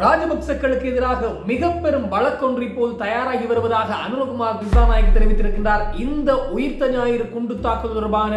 ராஜபக்சக்களுக்கு எதிராக மிக பெரும் வழக்கொன்று இப்போது தயாராகி வருவதாக அனுரகுமார் திசாநாயக் தெரிவித்திருக்கின்றார். இந்த உயிர்த்த ஞாயிறு குண்டு தாக்குதல் தொடர்பான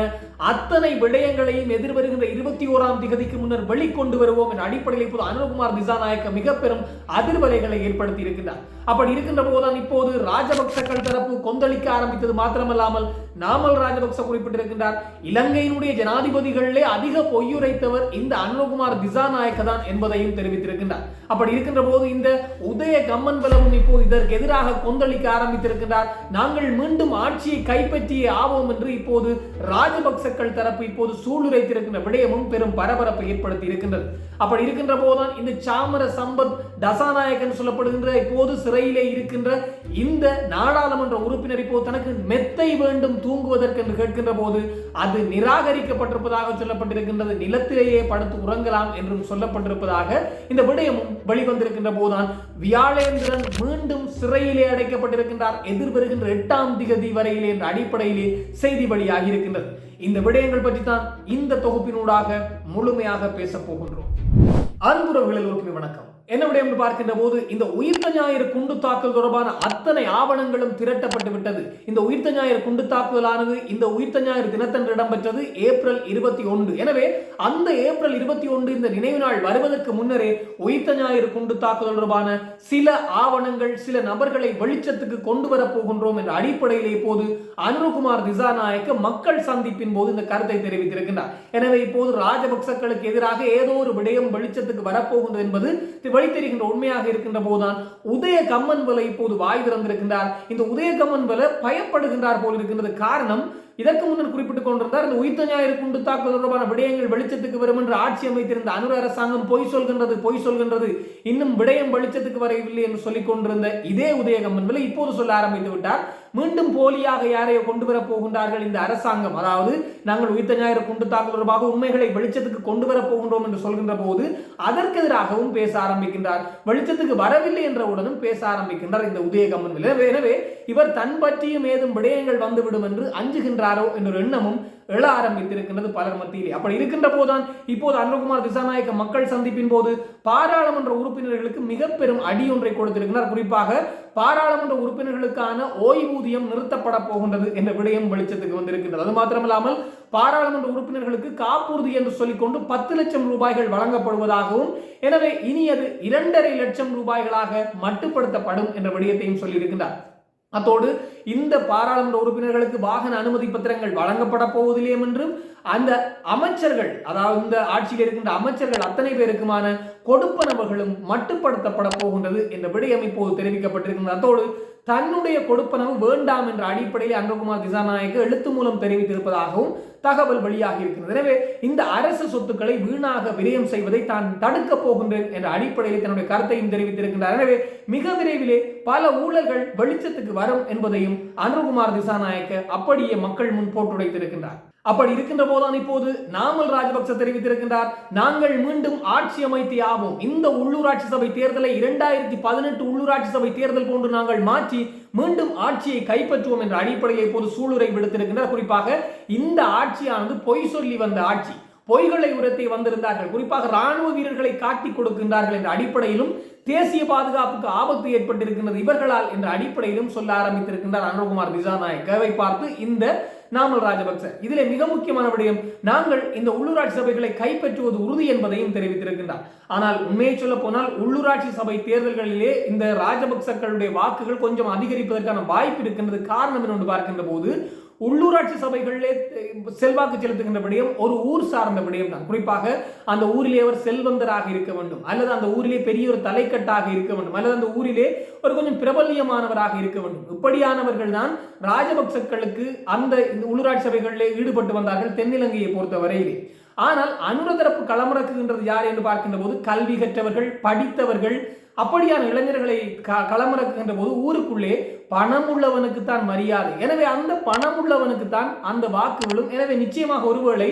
அத்தனை விடயங்களையும் எதிர்வருகின்ற இருபத்தி ஓராம் திகதிக்கு முன்னர் வெளிக்கொண்டு வருவோம் என்ற அடிப்படையில் இப்போது அனுரகுமார் திசாநாயக்க மிக பெரும் அதிர்வலைகளை ஏற்படுத்தி இருக்கின்றார். அப்படி இருக்கின்ற போதுதான் இப்போது ராஜபக்சக்கள் தரப்பு கொந்தளிக்க ஆரம்பித்தது மாத்திரமல்லாமல் நாமல் ராஜபக்ச குறிப்பிட்டிருக்கின்றார். இலங்கையினுடைய ஜனாதிபதிகளிலே அதிக பொய்யுரைத்தவர் இந்த அனுரகுமார் திசாநாயக்க தான் என்பதையும் தெரிவித்திருக்கின்றார். அப்படி இருக்கின்ற போது இந்த உதய கம்மன் பலவும் இப்போது இதற்கு எதிராக கொந்தளிக்க ஆரம்பித்திருக்கின்றார். நாங்கள் மீண்டும் ஆட்சியை கைப்பற்றியே ஆவோம் என்று இப்போது ராஜபக்ச ராஜபக்சக்கள் தரப்பு இப்போது சூளுரைத்திருக்கின்ற விடயமும் பெரும் பரபரப்பை ஏற்படுத்தி இருக்கின்றது. அப்படி இருக்கின்ற போதுதான் இந்த சாமர சம்பத் தசாநாயகன் சொல்லப்படுகின்ற இப்போது சிறையிலே இருக்கின்ற இந்த நாடாளுமன்ற உறுப்பினர் இப்போது தனக்கு மெத்தை வேண்டும் தூங்குவதற்கு என்று கேட்கின்ற போது அது நிராகரிக்கப்பட்டிருப்பதாக சொல்லப்பட்டிருக்கின்றது. நிலத்திலேயே படுத்து உறங்கலாம் என்றும் சொல்லப்பட்டிருப்பதாக இந்த விடயமும் வெளிவந்திருக்கின்ற போதுதான் வியாழேந்திரன் மீண்டும் சிறையிலே அடைக்கப்பட்டிருக்கின்றார். எதிர்வருகின்ற எட்டாம் திகதி வரையிலே என்ற அடிப்படையிலே செய்தி வெளியாகி இருக்கின்றது இந்த விடயங்கள் பற்றி தான் இந்த தொகுப்பினூடாக முழுமையாக பேசப் போகின்றோம். அன்புறவுகளில் ஒரு வணக்கம். என்ன விடயம் என்று பார்க்கின்ற போது இந்த உயிர்த்த ஞாயிறு குண்டு தாக்குதல் தொடர்பான அத்தனை ஆவணங்களும் திரட்டப்பட்டு விட்டது. இந்த உயிர்த்த ஞாயிறு குண்டு தாக்குதலானது இந்த உயிர்த்த ஞாயிறு தினத்தன்று இடம்பெற்றது ஏப்ரல் இருபத்தி ஒன்று. எனவே அந்த ஏப்ரல் இருபத்தி ஒன்று இந்த நினைவு நாள் வருவதற்கு முன்னரே உயிர்த்த ஞாயிறு குண்டு தாக்குதல் தொடர்பான சில ஆவணங்கள் சில நபர்களை வெளிச்சத்துக்கு கொண்டு வரப் போகின்றோம் என்ற அடிப்படையில் இப்போது அனுரகுமார் திசாநாயக்க மக்கள் சந்திப்பின் போது இந்த கருத்தை தெரிவித்திருக்கின்றார். எனவே இப்போது ராஜபக்சக்களுக்கு எதிராக ஏதோ ஒரு விடயம் வெளிச்சத்துக்கு வரப்போகின்றது என்பது தெரிகின்ற உண்மையாக இருக்கின்ற போதுதான் உதய கம்மன் விலை இப்போது வாய் திறந்திருக்கின்றார். இந்த உதய கம்மன் விலை பயப்படுகின்றார் போல் இருக்கின்றது. காரணம் இதற்கு முன்னர் குறிப்பிட்டுக் கொண்டிருந்தார் இந்த உயிர்த்த ஞாயிறு குண்டு தாக்குதல் தொடர்பான விடயங்கள் வெளிச்சத்துக்கு வரும் என்று ஆட்சி அமைத்திருந்த அனுர அரசாங்கம் பொய் சொல்கின்றது பொய் சொல்கின்றது. இன்னும் விடயம் வெளிச்சத்துக்கு வரவில்லை என்று சொல்லிக் கொண்டிருந்த இதே உதயகம்மன் விலை இப்போது சொல்ல ஆரம்பித்து விட்டார். மீண்டும் போலியாக யாரையோ கொண்டு வரப் போகின்றார்கள் இந்த அரசாங்கம். அதாவது நாங்கள் உயிர்த்த ஞாயிறு குண்டு தாக்குதல் தொடர்பாக உண்மைகளை வெளிச்சத்துக்கு கொண்டு வரப் போகின்றோம் என்று சொல்கின்ற போது அதற்கு எதிராகவும் பேச ஆரம்பிக்கின்றார். வெளிச்சத்துக்கு வரவில்லை என்றவுடனும் பேச ஆரம்பிக்கின்றார் இந்த உதயகம்மன். எனவே இவர் தன் பற்றியும் ஏதும் விடயங்கள் வந்துவிடும் என்று அஞ்சுகின்றாரோ என்ற எண்ணமும் எழ ஆரம்பித்திருக்கின்றது பலர் மத்தியிலே. அப்படி இருக்கின்ற போதுதான் இப்போது அனுகுமார் திசாநாயக்க மக்கள் சந்திப்பின் போது பாராளுமன்ற உறுப்பினர்களுக்கு மிக பெரும் அடி ஒன்றை கொடுத்திருக்கிறார். குறிப்பாக பாராளுமன்ற உறுப்பினர்களுக்கான ஓய்வூதியம் நிறுத்தப்பட போகின்றது என்ற விடயம் வெளிச்சத்துக்கு வந்திருக்கின்றது. அது மாத்திரமல்லாமல் பாராளுமன்ற உறுப்பினர்களுக்கு காப்புறுதி என்று சொல்லிக்கொண்டு பத்து லட்சம் ரூபாய்கள் வழங்கப்படுவதாகவும் எனவே இனி அது இரண்டரை லட்சம் ரூபாய்களாக மட்டுப்படுத்தப்படும் என்ற விடயத்தையும் சொல்லியிருக்கின்றார். அத்தோடு இந்த பாராளுமன்ற உறுப்பினர்களுக்கு வாகன அனுமதி பத்திரங்கள் வழங்கப்பட போவதில்லையும் என்றும் அந்த அமைச்சர்கள் அதாவது இந்த ஆட்சியில் இருக்கின்ற அமைச்சர்கள் அத்தனை பேருக்குமான கொடுப்பனவுகளும் மட்டுப்படுத்தப்பட போகின்றது என்ற விடயம் இப்போது தெரிவிக்கப்பட்டிருக்கின்றது. அத்தோடு தன்னுடைய கொடுப்பனவு வேண்டாம் என்ற அடிப்படையில் அங்ககுமார் திசாநாயக்கு எழுத்து மூலம் தெரிவித்திருப்பதாகவும் தகவல் வெளியாகி இருக்கிறது. எனவே இந்த அரசு சொத்துக்களை வீணாக விரயம் செய்வதை தான் தடுக்கப் போகின்றேன் என்ற அடிப்படையில் தன்னுடைய கருத்தையும் தெரிவித்திருக்கின்றார். எனவே மிக விரைவிலே பல ஊழல்கள் வெளிச்சத்துக்கு வரும் என்பதையும் அனுகுமார் திசாநாயக்க அப்படியே மக்கள் முன் போட்டுடைத்திருக்கின்றார். அப்படி இருக்கின்ற போதுதான் இப்போது நாமல் ராஜபக்ச தெரிவித்திருக்கின்றார். நாங்கள் மீண்டும் ஆட்சி அமைத்து ஆவோம். இந்த உள்ளூராட்சி சபை தேர்தலை இரண்டாயிரத்தி பதினெட்டு உள்ளூராட்சி சபை தேர்தல் போன்று நாங்கள் மாற்றி மீண்டும் ஆட்சியை கைப்பற்றுவோம் என்ற அடிப்படையில் இப்போது சூளுரை விடுத்திருக்கின்றார் குறிப்பாக இந்த ஆட்சியானது பொய் சொல்லி வந்த ஆட்சி. பொய்களை உரத்தை வந்திருந்தார்கள். குறிப்பாக ராணுவ வீரர்களை காட்டி கொடுக்கின்றார்கள் என்ற அடிப்படையிலும் தேசிய பாதுகாப்புக்கு ஆபத்து ஏற்பட்டிருக்கின்றது இவர்களால் என்ற அடிப்படையிலும் சொல்ல ஆரம்பித்திருக்கின்றார் அனுகுமார் திசாநாயக்கவை பார்த்து இந்த நாமல் ராஜபக்ச. இதிலே மிக முக்கியமான விடயம் நாங்கள் இந்த உள்ளூராட்சி சபைகளை கைப்பற்றுவது உறுதி என்பதையும் தெரிவித்திருக்கின்றார். ஆனால் உண்மையை சொல்ல போனால் உள்ளூராட்சி சபை தேர்தல்களிலே இந்த ராஜபக்சக்களுடைய வாக்குகள் கொஞ்சம் அதிகரிப்பதற்கான வாய்ப்பு இருக்கின்றது காரணம் என்று பார்க்கின்ற போது உள்ளூராட்சி சபைகளிலே செல்வாக்கு செலுத்துகின்ற விடயம் ஒரு ஊர் சார்ந்த விடயம் தான். குறிப்பாக அந்த ஊரிலே அவர் செல்வந்தராக இருக்க வேண்டும். அல்லது அந்த ஊரிலே பெரிய ஒரு தலைக்கட்டாக இருக்க வேண்டும். அல்லது அந்த ஊரிலே ஒரு கொஞ்சம் பிரபல்யமானவராக இருக்க வேண்டும். இப்படியானவர்கள் தான் ராஜபக்சக்களுக்கு அந்த உள்ளூராட்சி சபைகளிலே ஈடுபட்டு வந்தார்கள் தென்னிலங்கையை பொறுத்த வரையிலே ஆனால் அனுரதரப்பு களமிறக்குகின்றது யார் என்று பார்க்கின்ற போது கல்வி கற்றவர்கள் படித்தவர்கள். அப்படியான இளைஞர்களை க களமிறக்குகின்ற போது ஊருக்குள்ளே பணம் உள்ளவனுக்கு தான் மரியாதை. எனவே அந்த பணம் உள்ளவனுக்கு தான் அந்த வாக்குகளும். எனவே நிச்சயமாக ஒருவேளை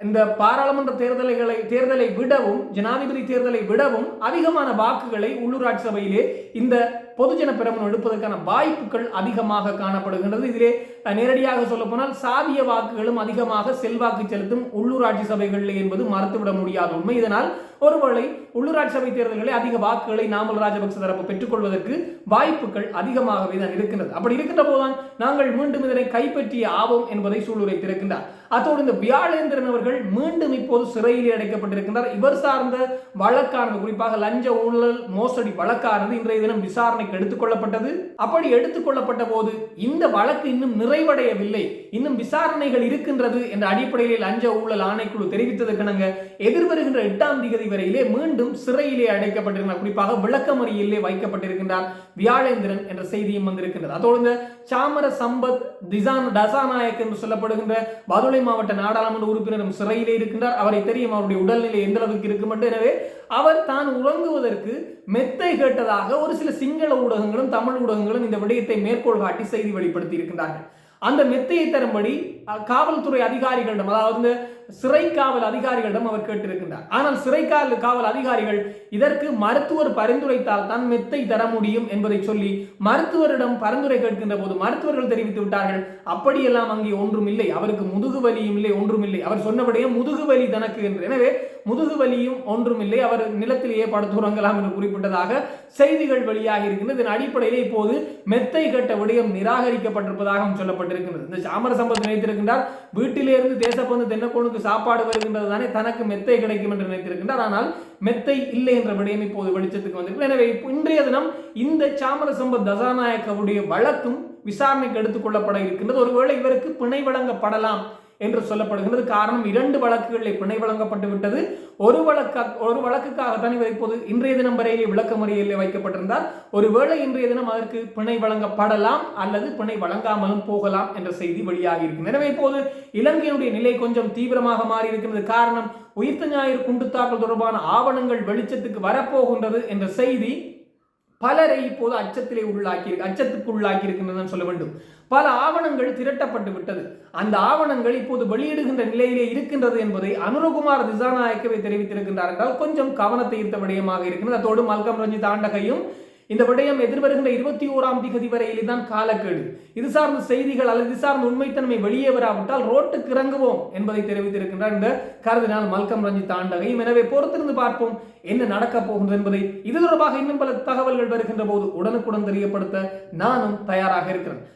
இந்த பாராளுமன்ற தேர்தல்களை தேர்தலை விடவும் ஜனாதிபதி தேர்தலை விடவும் அதிகமான வாக்குகளை உள்ளூராட்சி சபையிலே இந்த பொதுஜன பெரமுன் எடுப்பதற்கான வாய்ப்புகள் அதிகமாக காணப்படுகின்றது. இதிலே நேரடியாக சொல்ல போனால் சாதிய வாக்குகளும் அதிகமாக செல்வாக்கு செலுத்தும் உள்ளூராட்சி சபைகளில் என்பது மறுத்துவிட முடியாத உண்மை. இதனால் ஒருவேளை உள்ளூராட்சி சபை தேர்தல்களில் அதிக வாக்குகளை நாமல் ராஜபக்ச தரப்பு பெற்றுக்கொள்வதற்கு வாய்ப்புகள் அதிகமாகவே தான் இருக்கின்றது. அப்படி இருக்கின்ற போதுதான் நாங்கள் மீண்டும் இதனை கைப்பற்றிய ஆவோம் என்பதை சூளுரைத்திருக்கின்றார் அத்தோடு இந்த வியாழேந்திரன் அவர்கள் மீண்டும் இப்போது சிறையிலே அடைக்கப்பட்டிருக்கின்றார். இவர் சார்ந்த வழக்கானது குறிப்பாக லஞ்ச ஊழல் மோசடி வழக்கானது இன்றைய தினம் விசாரணைக்கு எடுத்துக்கொள்ளப்பட்டது அப்படி எடுத்துக்கொள்ளப்பட்ட போது இந்த வழக்கு இன்னும் நிறைவடையவில்லை. இன்னும் விசாரணைகள் இருக்கின்றது என்ற அடிப்படையில் லஞ்ச ஊழல் ஆணைக்குழு தெரிவித்ததற்கிணங்க எதிர்வருகின்ற எட்டாம் தேதி வரையிலே மீண்டும் சிறையிலே அடைக்கப்பட்டிருந்தார். குறிப்பாக விளக்கமறியிலே வைக்கப்பட்டிருக்கின்றார் வியாழேந்திரன் என்ற செய்தியும் வந்திருக்கின்றது. அதோடு இந்த சாமர சம்பத் திசான் டசாநாயக் என்று சொல்லப்படுகின்ற பதுளை மாவட்ட நாடாளுமன்ற உறுப்பினரும் சிறையிலே இருக்கின்றார். அவரை தெரியும் அவருடைய உடல்நிலை எந்த அளவுக்கு இருக்கும் எனவே அவர் தான் உறங்குவதற்கு மெத்தை கேட்டதாக ஒரு சில சிங்கள ஊடகங்களும் தமிழ் ஊடகங்களும் இந்த விடயத்தை மேற்கோள் காட்டி செய்தி வெளிப்படுத்தி இருக்கின்றார்கள் அந்த மெத்தையை தரும்படி காவல்துறை அதிகாரிகளிடம் அதாவது சிறை காவல் அதிகாரிகளிடம் அவர் கேட்டிருக்கின்றார். ஆனால் சிறை காவல் காவல் அதிகாரிகள் இதற்கு மருத்துவர் பரிந்துரைத்தால் தான் மெத்தை தர முடியும் என்பதை சொல்லி மருத்துவரிடம் பரிந்துரை கேட்கின்ற போது மருத்துவர்கள் தெரிவித்து விட்டார்கள். அப்படியெல்லாம் அங்கே ஒன்றும் இல்லை. அவருக்கு முதுகு வலியும் இல்லை ஒன்றும் இல்லை. அவர் சொன்னபடியே முதுகு வலி தனக்கு என்று. எனவே முதுகு வலியும் ஒன்றும் இல்லை. அவர் நிலத்திலேயே படுத்துறங்கலாம் என்று குறிப்பிட்டதாக செய்திகள் வெளியாக இருக்கின்றது. இதன் அடிப்படையில் இப்போது மெத்தை கட்ட விடயம் நிராகரிக்கப்பட்டிருப்பதாகவும் சொல்லப்பட்டிருக்கின்றது. இந்த சாமர சம்பத் நினைத்திருக்கின்றார் வீட்டிலிருந்து தேசப்பந்து தென்னக்கோனுக்கு சாப்பாடு வருகின்றது தானே தனக்கு மெத்தை கிடைக்கும் என்று நினைத்திருக்கின்றார். ஆனால் மெத்தை இல்லை என்ற விடயம் இப்போது வெளிச்சத்துக்கு வந்திருக்கிறது. எனவே இன்றைய தினம் இந்த சாமரசம்ப தசாநாயக்கவுடைய வழக்கும் விசாரணைக்கு எடுத்துக்கொள்ளப்பட இருக்கின்றது. ஒருவேளை இவருக்கு பிணை வழங்கப்படலாம் என்று சொல்லப்படுகிறது காரணம் இரண்டு வழக்குகளில் பிணை வழங்கப்பட்டு விட்டது. ஒரு வழக்கு ஒரு வழக்குக்காகத்தான் இவர் இப்போது இன்றைய தினம் வரையிலே விளக்கமறியலில் வைக்கப்பட்டிருந்தார். ஒருவேளை இன்றைய தினம் அதற்கு பிணை வழங்கப்படலாம் அல்லது பிணை வழங்காமலும் போகலாம் என்ற செய்தி வெளியாகி இருக்கிறது எனவே இப்போது இலங்கையினுடைய நிலை கொஞ்சம் தீவிரமாக மாறி இருக்கிறது காரணம் உயிர்த்த ஞாயிறு குண்டு தாக்கல் தொடர்பான ஆவணங்கள் வெளிச்சத்துக்கு வரப்போகின்றது என்ற செய்தி பலரை இப்போது அச்சத்திலே உள்ளாக்கி அச்சத்துக்கு உள்ளாக்கி இருக்கின்றன சொல்ல வேண்டும். பல ஆவணங்கள் திரட்டப்பட்டு விட்டது. அந்த ஆவணங்கள் இப்போது வெளியிடுகின்ற நிலையிலே இருக்கின்றது என்பதை அனுரகுமார் திசாநாயக்கவை தெரிவித்திருக்கின்றார் என்றால் கொஞ்சம் கவனத்தை ஈர்த்த விடயமாக இருக்கின்றது. அதோடு மல்கம் ரஞ்சித் ஆண்டகையும் இந்த விடயம் எதிர்வருகின்ற இருபத்தி ஓராம் திகதி வரையில் தான் காலக்கெடு. இது சார்ந்த செய்திகள் அல்லது இது சார்ந்த உண்மைத்தன்மை வெளியே வராவிட்டால் ரோட்டுக்கு இறங்குவோம் என்பதை தெரிவித்திருக்கின்றார் இந்த கருதினால் மல்கம் ரஞ்சித் ஆண்டகையும். எனவே பொறுத்திருந்து பார்ப்போம் என்ன நடக்கப் போகின்றது என்பதை. இது தொடர்பாக இன்னும் பல தகவல்கள் வருகின்ற போது உடனுக்குடன் தெரியப்படுத்த நானும் தயாராக இருக்கிறேன்.